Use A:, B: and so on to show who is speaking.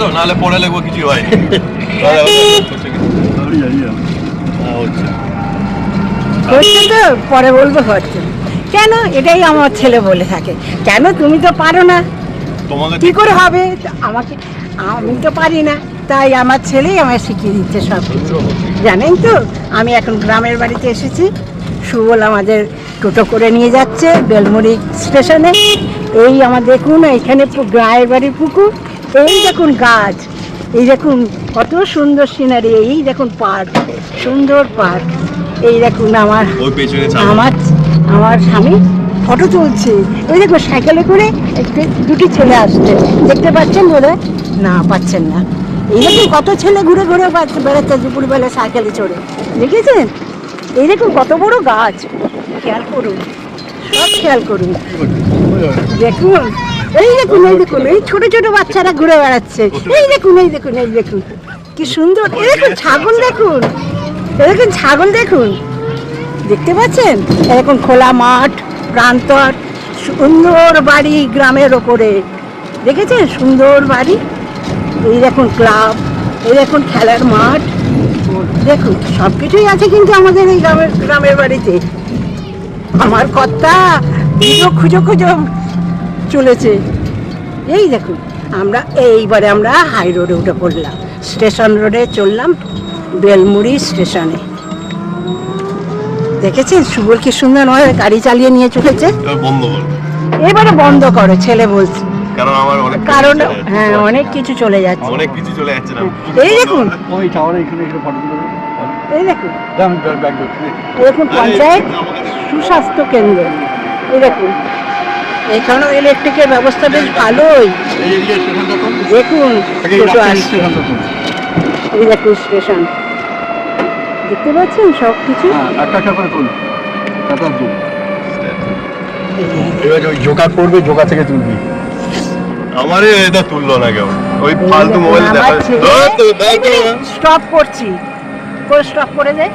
A: তো নাহলে পরে লাগবো কিছু হয় হচ্ছে
B: তো? পরে বলব হচ্ছে। কেন? এটাই আমার ছেলে বলে থাকে। কেন? তুমি তো পারো না। কি করে হবে? আমাকে আমি তো পারি না। তাই আমার ছেলেই আমায় শিখিয়ে দিচ্ছে সব। কিছু জানেন তো আমি এখন গ্রামের বাড়িতে এসেছি। সুবল আমাদের টোটো করে নিয়ে যাচ্ছে বেলমুড়ি স্টেশনে। এই আমার দেখুন এখানে গায়ের বাড়ির পুকুর। এই দেখুন গাছ এই দেখুন কত সুন্দর সিনারি এই দেখুন পার্ক সুন্দর পার্ক। এই দেখুন আমার আমার আমার স্বামী ফটো তুলছে। ওই দেখো সাইকেলে করে একটু দুটি ছেলে আসছে। দেখতে পাচ্ছেন বলে না পাচ্ছেন না। এই দেখুন কত ছেলে ঘুরে ঘুরে বেড়াচ্ছে দুপুরবেলা সাইকেলে চড়ে। দেখেছেন? এই দেখুন কত বড় গাছ। খেয়াল করুন সব খেয়াল করুন। দেখুন এই দেখুন এই দেখুন, এই ছোট ছোট বাচ্চারা ঘুরে বেড়াচ্ছে। এই দেখুন এই দেখুন এই দেখুন। কি সুন্দর, এই দেখুন, ছাগল দেখুন। দেখুন, ছাগল দেখুন। দেখতে পাচ্ছেন? এরকম খোলা মাঠ, প্রান্তর, সুন্দর বাড়ি গ্রামের ওপরে। দেখেছেন? সুন্দর বাড়ি। এই দেখুন ক্লাব, এই দেখুন খেলার মাঠ। দেখুন সব কিছুই আছে কিন্তু আমাদের এই গ্রামের গ্রামের বাড়িতে। আমার কর্তা ভিডিও খুঁজো খুঁজো। চলেছে। এই দেখুন আমরা এইবারে আমরা হাই রোডে উঠে পড়লাম। স্টেশন রোডে চললাম বেলমুড়ি স্টেশনে দেখেছেন? সুবল কি সুন্দর নয় গাড়ি চালিয়ে নিয়ে চলেছে?
A: এবার বন্ধ করো।
B: এবারে বন্ধ করো ছেলে বলছে।
A: কারণ আমার
B: কারণ হ্যাঁ অনেক কিছু চলে যাচ্ছে।
A: অনেক কিছু চলে যাচ্ছে
B: এই দেখুন।
C: ওই টাওয়ারে এখানে
B: এই দেখুন। দেখুন পঞ্চায়েত সুস্বাস্থ্য কেন্দ্র। এই দেখুন। এখানেও ইলেকট্রিকের ব্যবস্থা বেশ ভালোই। দেখুন টোটো আসছে। স্টেশন দেখতে পাচ্ছেন সব কিছু
C: হ্যাঁ এবার ওই জোকা করবে জোকা থেকে তুলবি।
A: আমারই এটা তুললো না কেউ। ওই ফালতু মোবাইল দেখা
B: স্টপ করছি। করে স্টপ করে দে।